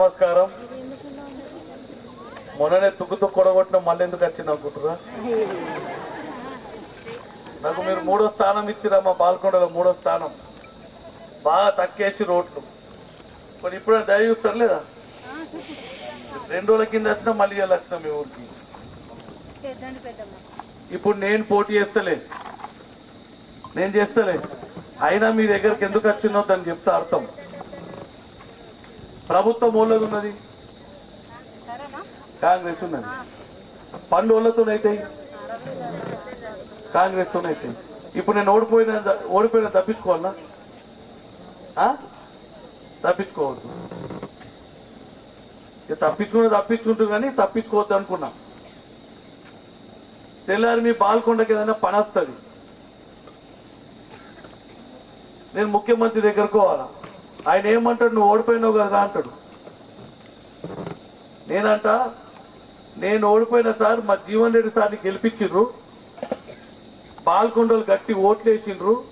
నమస్కారం. మొన్ననే తుక్కు కొడగొట్టిన మళ్ళీ ఎందుకు వచ్చింది అనుకుంటురా నాకు మీరు మూడో స్థానం ఇచ్చిరా మా పాల్కొండలో మూడో స్థానం. బాగా తక్కేసి రోడ్లు. మరి ఇప్పుడే దయ చూస్తారు లేదా? రెండు రోజుల కింద వచ్చినా మళ్ళీ ఇవాళ మీ ఊరికి. ఇప్పుడు నేను పోటీ చేస్తలే. నేను చేస్తలే. అయినా మీ దగ్గరికి ఎందుకు వచ్చిందో దాన్ని చెప్తే అర్థం. ప్రభుత్వం ఓళ్ళది ఉన్నది. కాంగ్రెస్ ఉన్నది. పండు ఓళ్ళతోనైతే కాంగ్రెస్తోనైతే ఇప్పుడు నేను ఓడిపోయిన ఓడిపోయిన తప్పించుకోవాలా? తప్పించుకోవద్దు. ఇక తప్పించుకుని తప్పించుకుంటూ కానీ తప్పించుకోవద్దు అనుకున్నా. తెల్లారి మీ పాల్కొండకి ఏదైనా పని వస్తుంది నేను ముఖ్యమంత్రి దగ్గరకు పోవాలా? ఆయన ఏమంటాడు? నువ్వు ఓడిపోయినావు కదా అంటాడు. నేనంట నేను ఓడిపోయిన సార్ మా జీవన్ రెడ్డి సార్ని గెలిపించిండ్రు. పాల్కొండలు గట్టి ఓట్లేసిండ్రు.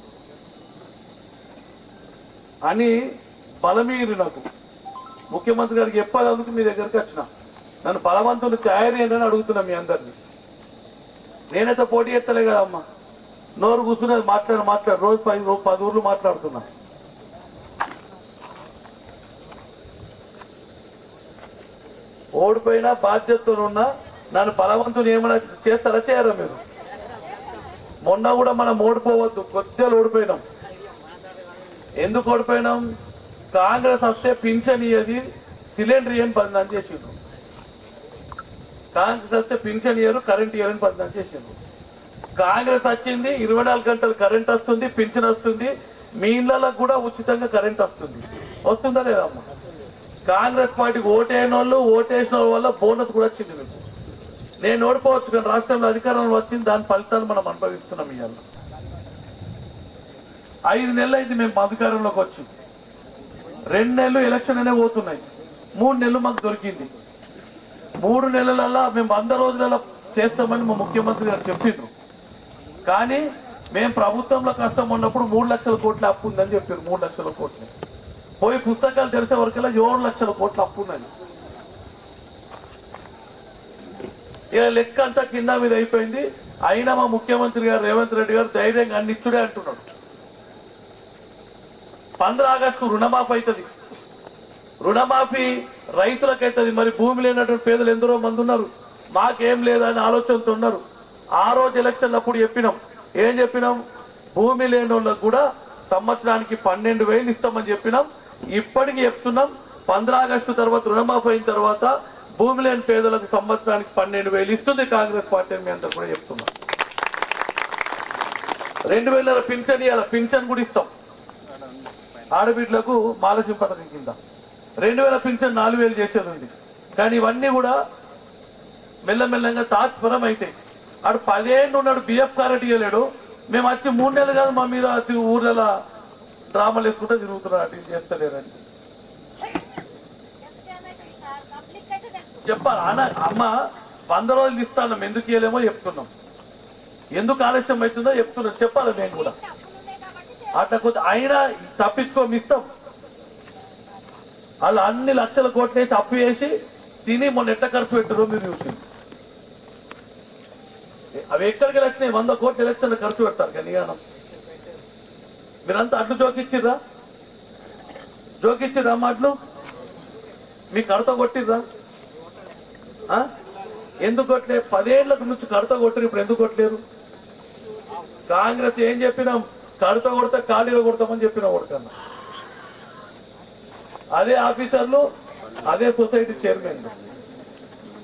అని బలమీరు నాకు. ముఖ్యమంత్రి గారికి చెప్పాలందుకు మీ దగ్గరికి వచ్చిన. నన్ను బలవంతులు తయారేనని అడుగుతున్నా మీ అందరినీ. నేనైతే పోటీ ఎత్తలే కదమ్మా. నోరు కూర్చున్నది మాట్లాడు మాట్లాడు రోజు పది రోజు పది ఊర్లు మాట్లాడుతున్నా. ఓడిపోయినా బాధ్యతతో ఉన్నా నన్ను బలవంతుని ఏమైనా చేస్తారా? చేయరా మీరు? మొన్న కూడా మనం ఓడిపోవద్దు. కొద్దిగా ఓడిపోయినాం. ఎందుకు ఓడిపోయినాం? కాంగ్రెస్ వస్తే పింఛన్ ఇయ్యది సిలిండర్ ఇయ్యని పదినాలు చేసిండ్రు. కాంగ్రెస్ వస్తే పింఛన్ ఇయ్యరు కరెంట్ ఇయ్యరని పదినాలు చేసిండ్రు. కాంగ్రెస్ వచ్చింది ఇరవై నాలుగు గంటలు కరెంట్ వస్తుంది పింఛన్ వస్తుంది. మీ ఇళ్ళకు కూడా ఉచితంగా కరెంట్ వస్తుంది. వస్తుందా లేదమ్మా కాంగ్రెస్ పార్టీకి ఓటేయని వాళ్ళు ఓటేసిన వాళ్ళ వల్ల బోనస్ కూడా వచ్చింది మీకు. నేను ఓడిపోవచ్చు కానీ రాష్ట్రంలో అధికారంలో వచ్చింది దాని ఫలితాలు మనం అనుభవిస్తున్నాం ఇవాళ. ఐదు నెలలు అయింది మేము అధికారంలోకి వచ్చి. రెండు నెలలు ఎలక్షన్ అనే పోతున్నాయి. మూడు నెలలు మాకు దొరికింది. మూడు నెలలల్లా మేము వంద రోజులలో చేస్తామని మా ముఖ్యమంత్రి గారు చెప్పిండ్రు. కానీ మేము ప్రభుత్వంలో కష్టం ఉన్నప్పుడు మూడు లక్షల కోట్ల అప్పు ఉందని చెప్పారు మూడు లక్షల కోట్లు. పోయి పుస్తకాలు తెరిచే వరకల్లా ఏడు లక్షల కోట్లు అప్పు ఉన్నది ఇలా లెక్క అంతా కింద మీద అయిపోయింది. అయినా మా ముఖ్యమంత్రి గారు రేవంత్ రెడ్డి గారు ధైర్యంగా అన్ని ఇచ్చుడే అంటున్నాడు. పంద్ర ఆగస్టు రుణమాఫీ అవుతుంది రుణమాఫీ రైతులకైతుంది. మరి భూమి లేనటువంటి పేదలు ఎందరో మంది ఉన్నారు. మాకేం లేదని ఆలోచనతో ఉన్నారు. ఆ రోజు ఎలక్షన్ అప్పుడు చెప్పినాం. ఏం చెప్పినాం? భూమి లేని వాళ్ళకు కూడా సంవత్సరానికి పన్నెండు వేలు ఇస్తామని చెప్పినాం. ఇప్పటికి చెప్తున్నాం పంద్రా ఆగస్టు తర్వాత రుణమాఫీ అయిన తర్వాత భూమి లేని పేదలకు సంవత్సరానికి పన్నెండు వేలు ఇస్తుంది కాంగ్రెస్ పార్టీ మీ అందరు కూడా చెప్తున్నాం. రెండు వేల పింఛన్ ఇవాళ పింఛన్ కూడా ఇస్తాం. ఆడబిడ్లకు మాలసి పథకం కింద. రెండు వేల పింఛన్ నాలుగు వేలు చేసేది ఉంది. కానీ ఇవన్నీ కూడా మెల్లమెల్లంగా తాత్పరం అయితే ఆడు పదేళ్ళు ఉన్నాడు బిఎఫ్ కారెట్ ఇవ్వలేడు మేము వచ్చి మూడు నెలలు కాదు మా మీద వచ్చి ఊర్లలో డ్రామాలు లేకుండా తిరుగుతున్నారు అటు ఇటు చెప్పాలి? అన్న అమ్మ వంద రోజులు ఇస్తాను ఎందుకు ఇవ్వలేమో చెప్తున్నాం. ఎందుకు ఆలస్యం అవుతుందో చెప్తున్నాం చెప్పాలి నేను కూడా. అట్లా కొద్ది అయినా తప్పించుకోం ఇస్తాం. వాళ్ళు అన్ని లక్షల కోట్లు వేసి అప్పు చేసి తిని మొన్న ఎట్ట ఖర్చు పెట్టారో మీరు చూసింది అవి ఎక్కడికి వచ్చినాయి? వంద కోట్ల లక్షలు ఖర్చు పెడతారు కానీ మీరంతా అడ్డు జోకిచ్చిర్రా జోకిచ్చిర్రా మాటలు? మీ కడత కొట్టిర్రా? ఆ? ఎందుకు కొట్టలే? పదేళ్ళకు నుంచి కడత కొట్టారు ఇప్పుడు ఎందుకు కొట్టలేరు? కాంగ్రెస్ ఏం చెప్పినాం కడత కొడితే ఖాళీగా కొడతామని చెప్పినా కొడకన్నా అదే ఆఫీసర్లు అదే సొసైటీ చైర్మన్.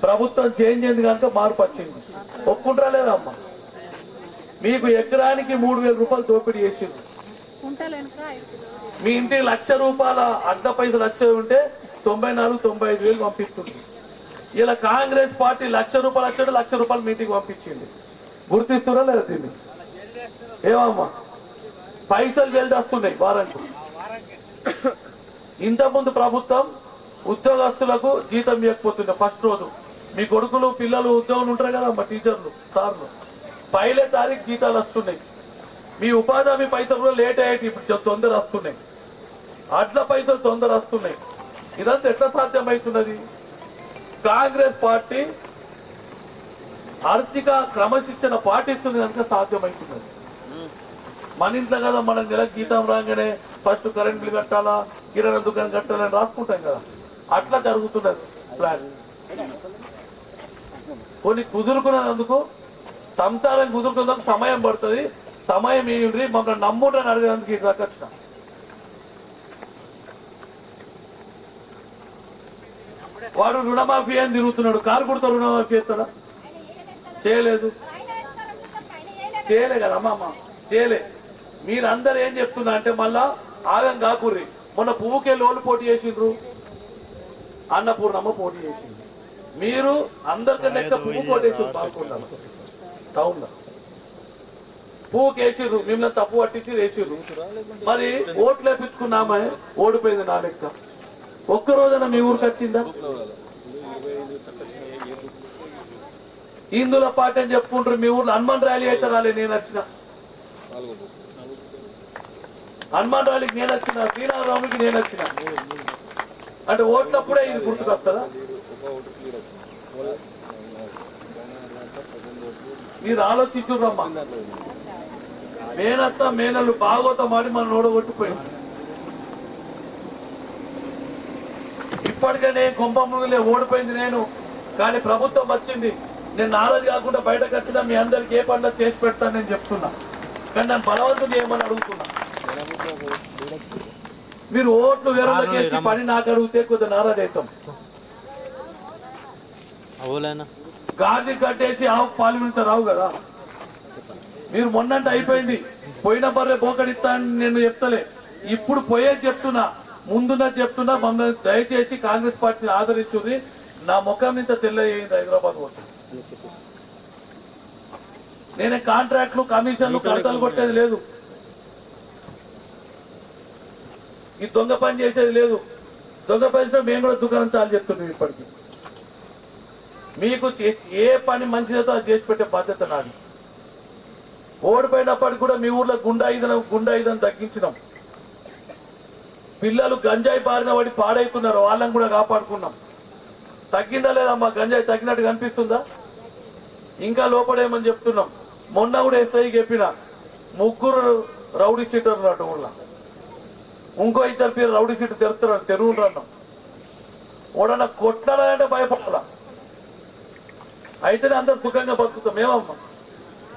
ప్రభుత్వం చేంజ్ అయింది కనుక మార్పు వచ్చింది. ఒప్పుకుంటారా లేదమ్మా మీకు ఎకరానికి మూడు వేల రూపాయలు దోపిడీ చేసింది మీ ఇంటికి లక్ష రూపాయల అడ్డ పైసలు వచ్చే ఉంటే తొంభై నాలుగు తొంభై ఐదు వేలు పంపిస్తుంది. ఇలా కాంగ్రెస్ పార్టీ లక్ష రూపాయలు వచ్చాడు లక్ష రూపాయలు మీటింగ్ పంపించింది. గుర్తిస్తున్నా లేదా దీన్ని? ఏమమ్మా? పైసలు జల్ది వస్తున్నాయి వారానికి. ఇంతకుముందు ప్రభుత్వం ఉద్యోగస్తులకు జీతం ఇవ్వకపోతుండే ఫస్ట్ రోజు. మీ కొడుకులు పిల్లలు ఉద్యోగులు ఉంటారు కదమ్మా టీచర్లు సార్లు. పైలే తారీఖు జీతాలు వస్తున్నాయి. మీ ఉపాధి హామీ పైసలు కూడా లేట్ అయ్యాయి ఇప్పుడు తొందర వస్తున్నాయి. అట్ల పైసలు తొందర వస్తున్నాయి. ఇదంతా ఎట్లా సాధ్యమవుతున్నది కాంగ్రెస్ పార్టీ ఆర్థిక క్రమశిక్షణ పాటిస్తుంది కనుక సాధ్యమవుతున్నది మన ఇంట్లో కదా మనం నెల గీతం రాగానే ఫస్ట్ కరెంట్ బిల్ కట్టాలా కిరాణా దుకాణం కట్టాలని రాసుకుంటాం కదా. అట్లా జరుగుతున్నది ప్లాన్. కొన్ని కుదురుకున్నందుకు సంసారం కుదురుకున్నందుకు సమయం పడుతుంది. సమయం ఏంటి మమ్మల్ని నమ్ముడని అడిగేందుకు ఈ వచ్చిన. వాడు రుణమాఫీ అని తిరుగుతున్నాడు. కారు కుడతా రుణమాఫీ చేస్తాడా? చేయలేదు. చేయలే కదా అమ్మ అమ్మ. చేయలే. మీరందరూ ఏం చెప్తున్నా అంటే మళ్ళా ఆగం కాకుర్రి. మొన్న పువ్వుకే లోలు పోటీ చేసిండ్రు. అన్నపూర్ణమ్మ పోటీ చేసింది. మీరు అందరికన్నా పువ్వు కొట్టేసి పాల్గొన్నారు టౌన్లో పువ్వుకి వేసిర్రు మిమ్మల్ని తప్పు పట్టించి వేసిర్రు. మరి ఓట్లు వేపించుకున్నామే ఓడిపోయింది నా లెక్క. ఒక్క రోజున మీ ఊరికి వచ్చిందా? ఇందులో పాట అని చెప్పుకుంటారు మీ ఊర్లో హనుమాన్ ర్యాలీ అయితే రాలే నేను వచ్చిన. హనుమాన్ ర్యాలీకి నేను వచ్చిన శ్రీరామరాముడికి నేను వచ్చిన. అంటే ఓట్లప్పుడే ఇది గుర్తుకొస్తారా మీరు ఆలోచించురమ్మా మేనత్త మేనలు బాగోతం ఆడి మనం ఓడగొట్టిపోయింది ఇప్పటికనే కుంభములే ఓడిపోయింది నేను కానీ ప్రభుత్వం వచ్చింది. నేను నారాజు కాకుండా బయటకు వచ్చినా మీ అందరికి ఏ పండుగ చేసి పెడతాను నేను చెప్తున్నా. కానీ నేను బలవంతుని ఏమని అడుగుతున్నా? మీరు ఓట్లు వేరే చేసి పని నాకు అడిగితే కొద్దిగా నారాజు అవుతాం గాది కట్టేసి ఆవు పాలు రావు కదా. మీరు మొన్నంటే అయిపోయింది. పోయిన బర్రె బోకడిస్తా అని నేను చెప్తలే. ఇప్పుడు పోయేది చెప్తున్నా ముందున్నది చెప్తున్నా మమ్మల్ని దయచేసి కాంగ్రెస్ పార్టీని ఆదరించుంది నా ముఖం ఇంత తెల్లయ్యింది హైదరాబాద్ కోసం నేనే కాంట్రాక్ట్లు కమిషన్లు కడతలు కొట్టేది లేదు. ఈ దొంగ పని చేసేది లేదు. దొంగ పనితో మేము కూడా దుకాణం చాలు చెప్తున్నాం ఇప్పటికి. మీకు ఏ పని మంచిదో అది చేసి పెట్టే బాధ్యత నాది. ఓడిపోయినప్పటికి కూడా మీ ఊర్లో గుండా ఐదనం గుండా తగ్గించినాం పిల్లలు గంజాయి బారిన పడి పాడైతున్నారు వాళ్ళని కూడా కాపాడుకున్నాం. తగ్గిందా లేదా మా గంజాయి తగ్గినట్టు కనిపిస్తుందా? ఇంకా లోపడేమని చెప్తున్నాం. మొన్న కూడా ఎస్ఐ చెప్పిన ముగ్గురు రౌడీ సీటర్ అటు ఊళ్ళో ఇంకో ఇద్దరు పేరు రౌడీ సీటు తెరుస్తారు తెరువులు అన్నాం ఓడన్నా కొట్టాలంటే భయపడాల? అయితేనే అందరు సుఖంగా బతుకుతాం. ఏమమ్మా?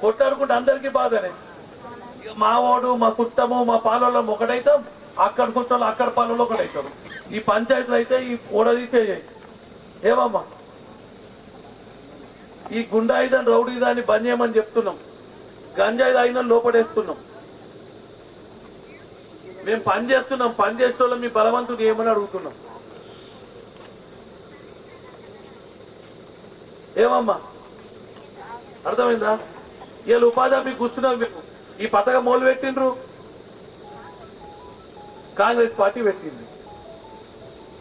కొట్లాడుకుంటే అందరికీ బాధనే. ఇక మా వాడు మా కుట్టము మా పాలలో ఒకటైతాం అక్కడ కుట్టాలు అక్కడ పాలలో ఒకటైతాం. ఈ పంచాయతీలు అయితే ఈ ఓడదీసే ఏమమ్మా ఈ గుండాయిదని రౌడీదాన్ని బంద్ చేయమని చెప్తున్నాం. గంజాయి తాగిన లోపడేస్తున్నాం. మేము పని చేస్తున్నాం పని చేసే వాళ్ళం మీ బలవంతుడు ఏమని అడుగుతున్నాం? ఏమమ్మా అర్థమైందా? ఇవాళ ఉపాధి హామీ కూర్చున్నాం మేము ఈ పథకం మొదలు పెట్టిండ్రు. కాంగ్రెస్ పార్టీ పెట్టింది.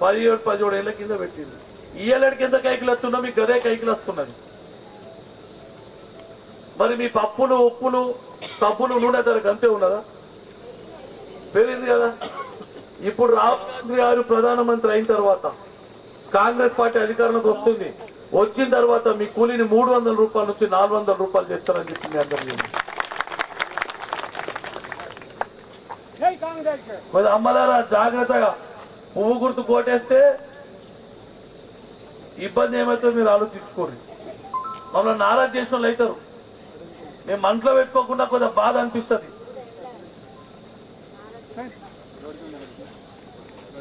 పదిహేడు పదిహేడు ఏళ్ళ కింద పెట్టింది. ఈ ఎంత కైకిలు వస్తున్నా మీకు గదే కైకిలు వస్తున్నది. మరి మీ పప్పులు ఉప్పులు సబ్బులు నూనె ధరకు అంతే ఉన్నదా? పెరిగింది కదా. ఇప్పుడు రాహుల్ గాంధీ గారు ప్రధానమంత్రి అయిన తర్వాత కాంగ్రెస్ పార్టీ అధికారంలోకి వస్తుంది. వచ్చిన తర్వాత మీ కూలీని మూడు వందల రూపాయల నుంచి నాలుగు వందల రూపాయలు చేస్తారని చెప్పి మీ అందరికీ మరి అమ్మలారా జాగ్రత్తగా పువ్వు గుర్తు కోటేస్తే ఇబ్బంది ఏమైతే మీరు ఆలోచించుకోండి. మమ్మల్ని నారాజ్ చేసిన వాళ్ళు అవుతారు. మేము మనసులో పెట్టుకోకుండా కొంచెం బాధ అనిపిస్తుంది.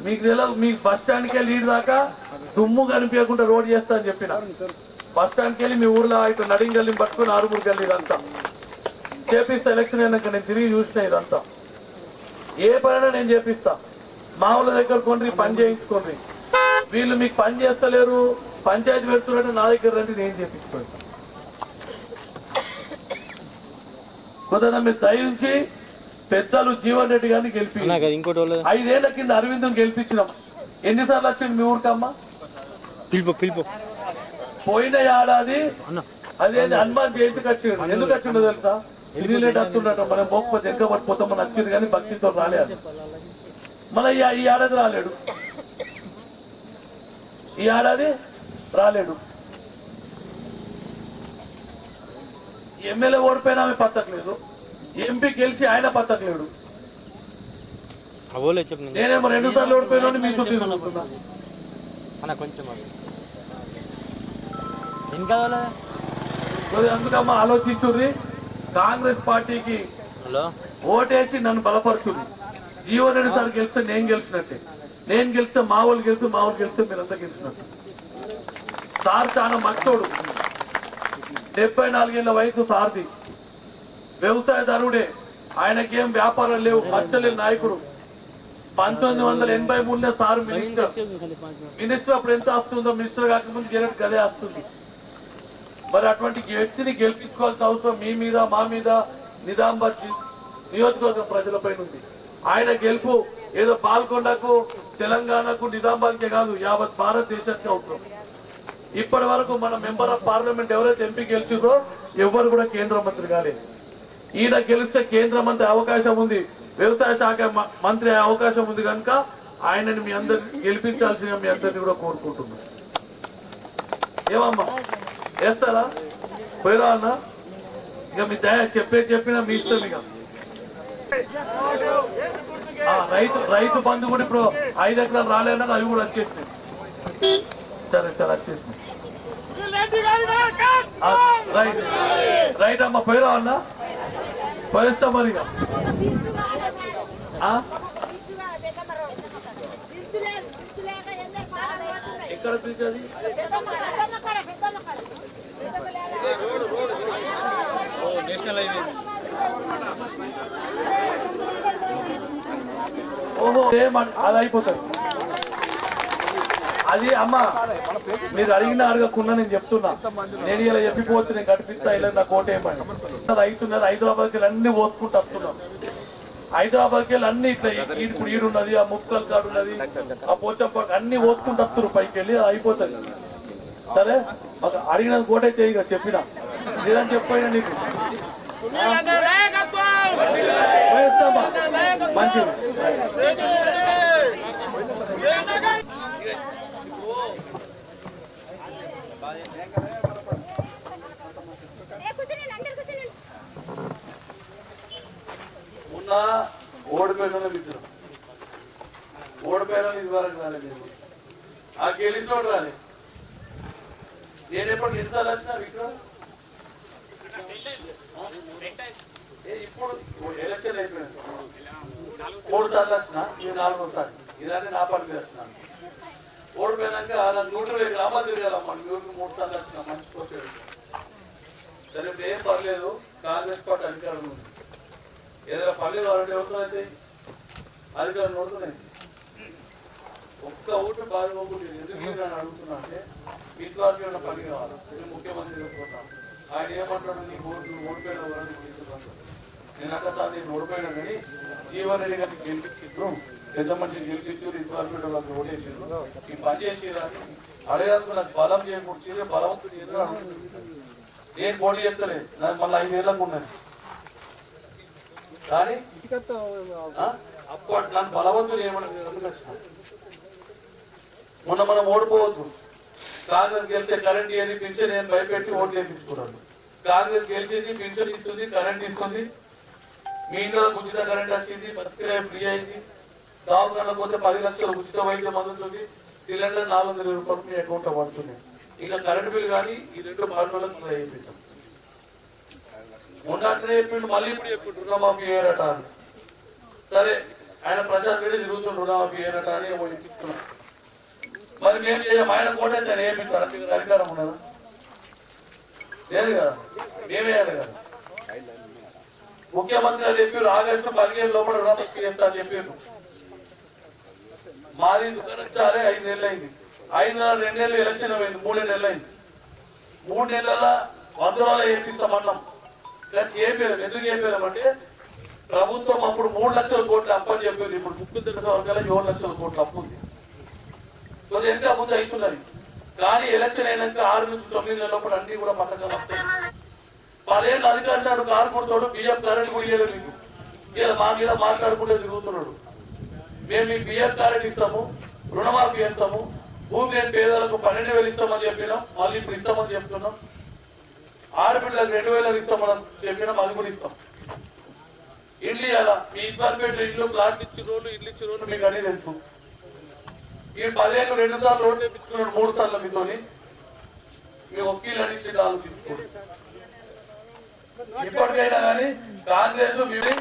మీకు తెలియదు మీ బస్ స్టాండ్కి ఈడు దాకా దుమ్ము కనిపించకుండా రోడ్ చేస్తా అని చెప్పిన. బస్ స్టాండ్కి వెళ్ళి మీ ఊర్లో ఇటు నడింగల్లి పట్టుకుని ఆరుమూరుకి వెళ్ళి ఇదంతా. చేపిస్తా ఎలక్షన్ అయినాక నేను తిరిగి చూసిన ఇదంతా. ఏ పనైనా నేను చేపిస్తా. మా ఊళ్ళ దగ్గర కొండ్రి పని చేయించుకోండి. వీళ్ళు మీకు పని చేస్తలేరు పంచాయతీ పెడుతున్నట్టు నా దగ్గర రండి నేను చేపించుకోండి కొంత మీరు దయించి పెద్దలు జీవన్ రెడ్డి గారిని గెలిపి ఐదేళ్ళ కింద అరవిందం గెలిపించినాం. ఎన్నిసార్లు వచ్చింది మీ ఊరికమ్మా? పిలుపు పిలుపు. పోయిన ఏడాది అదే హనుమాన్ జయంతికి వచ్చిండు ఎందుకు వచ్చిండో తెలుసా? ఇది లేట్ వస్తుండట మనం పోకపోతే ఇంకా పడిపోతాం మన వచ్చింది కానీ భక్తితో రాలేదు. మన ఈ ఏడాది రాలేడు. ఈ ఏడాది రాలేడు. ఎమ్మెల్యే ఓడిపోయినా ఆమె పత్తకలేదు ఎంపీ గెలిచి ఆయన నేను నేనేమో రెండు సార్లు ఓడిపోయినా మీ చుట్టూ కావాలా? కొద్దిగా అందుకమ్మా ఆలోచించుర్రి. కాంగ్రెస్ పార్టీకి ఓటేసి నన్ను బలపరుచుర్రి. జీవన్ రెడ్డి సార్ గెలిస్తే నేను గెలిచినట్టే. నేను గెలిస్తే మా వాళ్ళు గెలిస్తే మా వాళ్ళు గెలిస్తే మీరంతా గెలిచినట్టు. సార్ చాలా మంచోడు డెబ్బై నాలుగేళ్ళ వయసు సార్ది. వ్యవసాయదారుడే. ఆయనకేం వ్యాపారం లేవు. మచ్చలేని నాయకుడు. పంతొమ్మిది వందల ఎనభై మూడులో సార్ మినిస్టర్. మినిస్టర్ అప్పుడు ఎంత వస్తుందో మినిస్టర్ కాకముందు జనరల్ గదే వస్తుంది మరి అటువంటి వ్యక్తిని గెలిపించుకోవాల్సిన అవసరం మీ మీద మా మీద నిజామాబాద్ నియోజకవర్గం ప్రజలపై ఉంది. ఆయన గెలుపు ఏదో పాల్గొండకు తెలంగాణకు నిజామాబాద్కే కాదు యావత్ భారతదేశానికి అవసరం. ఇప్పటి వరకు మన మెంబర్ ఆఫ్ పార్లమెంట్ ఎవరైతే ఎంపీ గెలిచిందో ఎవరు కూడా కేంద్ర మంత్రి కాలేదు ఈయన గెలిస్తే కేంద్ర మంత్రి అవకాశం ఉంది వ్యవసాయ శాఖ మంత్రి అవకాశం ఉంది కనుక ఆయనని మీ అందరిని గెలిపించాల్సిన మీ అందరినీ కూడా కోరుకుంటున్నాను. ఏమమ్మా? వేస్తారా? పోయిరా అన్న? ఇక మీ దయ చెప్పే చెప్పినా మీ ఇష్టం ఇక. రైతు రైతు బంధు కూడా ఇప్పుడు ఐదు ఎకరాలు రాలేదని అవి కూడా వచ్చేసినాయి సరే సరే వచ్చేసినాయి రైట్ రైట్ అమ్మ పోయిరా అన్న? పోయిస్తా మరి ఇక. ఎక్కడ పిలిచేది? ఓహో అది అయిపోతుంది. అది అమ్మ మీరు అడిగిన అడగకుండా నేను చెప్తున్నా. నేను ఇలా చెప్పిపోవచ్చు నేను కనిపిస్తా ఇలా నా కోట ఏమని రైతున్నది హైదరాబాద్కి వెళ్ళి అన్ని పోసుకుంటూ వస్తున్నాం. హైదరాబాద్కి వెళ్ళి అన్ని ఇట్లా ఇప్పుడు ఈడున్నది ఆ ముక్కల్ కాడు ఉన్నది ఆ పోచంపాడు అన్ని పోసుకుంటూ వస్తున్నారు పైకి వెళ్ళి అది అయిపోతుంది. సరే? మాకు అడిగిన కోటే చేయగా చెప్పిన. లేదని చెప్పినా నీకు. వేస్తామా మంచిది మొన్న ఓడిపోయిన మిత్రులు ఓడిపోయిన ఇది వరకు రాలేదు. ఆ గెలిచోడు రాలేదు నేను ఎప్పుడు ఎన్నిసార్లు వచ్చినా విక్రమ్ ఏ, ఎలక్షన్ అయిపోయింది మూడు సార్లు వచ్చిన ఇది నాలుగోసారి ఇలానే నా పని చేస్తున్నాను. ఓడిపోయినాక అలా నూట ఇరవై గ్రామాలు తిరగాలమ్మా. నూరు మూడు సార్లు వచ్చిన మంచి కోసేది సరే ఇప్పుడు ఏం పర్లేదు. కాంగ్రెస్ పార్టీ అధికారం ఉంది. ఏదైనా పర్లేదు అలాంటి అవుతుంది అధికారం నోడుతున్నాయి ఒక్క ఓటు బాధపోకుండా ఎందుకు నేను అడుగుతున్నా అంటే ఇంట్లో ఉన్న పని కావాలి? ఇది ముఖ్యమంత్రి చెప్పుకుంటాం ఆయన ఏమంటాడు నీ ఓట్లు ఓడిపోయిన వాళ్ళని తీసుకున్నాను నేను ఓడిపోయినా కానీ జీవన్ రెడ్డి గారిని గెలిపించారు పెద్ద మనిషిని గెలిపించారు ఇంట్లో వాళ్ళకి ఓటేసారు ఈ పని చేసిరా అడగడానికి నాకు బలం చేయకూడదు బలవంతుడు చేసి నేను పోటీ చేస్తలే. నాకు మళ్ళీ ఐదేళ్ళకు ఉన్నది. కానీ అప్పుడు నన్ను బలవంతులు ఏమన్నా మొన్న మనం ఓడిపోవద్దు కాంగ్రెస్ గెలిచే కరెంట్ ఏది పింఛన్ నేను భయపెట్టి ఓట్లు వేయించుకున్నాను కాంగ్రెస్ గెలిచింది పింఛన్ ఇస్తుంది కరెంట్ ఇస్తుంది. మీ ఇంట్లో ఉచిత కరెంట్ వచ్చింది బతికిరాయి ఫ్రీ అయింది. దావకాల పోతే పది లక్షలు ఉచిత వైద్యం అందుతుంది. సిలిండర్ నాలుగు వందల రూపాయలు మీ అకౌంట్ పడుతుంది ఇలా కరెంట్ బిల్ కానీ ఈ రెండు మార్పులకు వేయించాం ఉన్నట్టునే చెప్పిండు మళ్ళీ ఇప్పుడు చెప్పిండు రుణమాఫీ అయ్యారట అని. సరే ఆయన ప్రజా రెడ్డి తిరుగుతుండు రుణమాఫీ అయ్యారట అని ఏమో చెప్తున్నా. మరి మేము చేయం ఆయన కోట నేను ఏమి మీకు అధికారం ఉన్నదా? లేదు కదా? మేమేయాలి కదా? ముఖ్యమంత్రి చెప్పారు ఆగస్టు పదిహేను లోపల రుణమాఫీ చేస్తా అని చెప్పారు. మాది దుకాణించాలి ఐదు నెలలు అయింది. ఐదు నెలలు రెండు నెలలు ఎలక్షన్ అయింది మూడు నెలలు అయింది. మూడు నెలల వంద రోజులు చేపిస్తామన్నాం కానీ చేయలేదు ఎందుకు చేయలేమంటే ప్రభుత్వం అప్పుడు మూడు లక్షల కోట్లు అప్పని చెప్పింది ఇప్పుడు ముక్కు తెలిసిన వర్గాల ఏడు లక్షల కోట్లు అప్పు ఉంది. కొద్దిగా ఎంత ముందు అవుతున్నది కానీ ఎలక్షన్ అయినాక ఆరు నుంచి తొమ్మిది నెలల లోపల అన్ని కూడా పథకాలు వస్తాయి. పదేళ్ళు అధికారులు కారు కొడతాడు బియ్యం కరెంట్ కూడా ఇయ్యలేదు మీకు ఇలా మా మీద మాట్లాడుకుంటే తిరుగుతున్నాడు. మేము మీ బియ్యం కరెంట్ ఇస్తాము రుణమాఫీ ఇస్తాము భూమి లేని పేదలకు పన్నెండు వేలు ఇస్తామని చెప్పినాం మళ్ళీ ఇప్పుడు ఇస్తామని చెప్తున్నాం. ఆడపిల్లలకు రెండు వేలకు ఇస్తామని చెప్పినాం అది కూడా ఇస్తాం. ఇల్లు ఇలా మీ ఇబ్బంది ఇల్లు ప్లాట్ ఇచ్చిన రోడ్లు ఇల్లు ఇచ్చిన రోడ్లు మీకు అన్ని తెలుసు. ఈ పదేళ్ళు రెండు సార్లు రోడ్డు తెప్పించుకున్నాడు మూడు సార్లు మీతోని. మీ ఒక్కీలు అని ఇచ్చి నాలుగు తీసుకోండి. ఇప్పటికైనా కానీ కాంగ్రెస్ మేము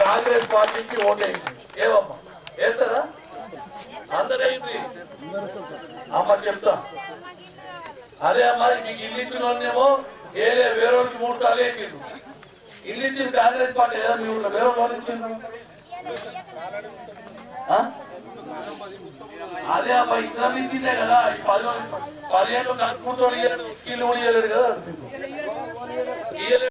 కాంగ్రెస్ పార్టీకి ఓటేయండి ఏవమ్మా? వేస్తారా అందరైంది. అమ్మ చెప్తా. అదే అమ్మా మీకు ఇల్లు ఇచ్చిన వాళ్ళనేమో ఏలే వేరే వాళ్ళకి మూడు సార్లు వేసిండు. ఇల్లు ఇచ్చింది కాంగ్రెస్ పార్టీ ఏదో మీ ఊళ్ళో వేరే వాళ్ళు ఇచ్చిండ్రు? అదే అమ్మా ఇస్లాం ఇచ్చిందే కదా ఈ పది పదిహేను కనుక్కుంటూ ఇల్లు కూడా ఇయ్యలేడు కదా. ఇయ్యలేడు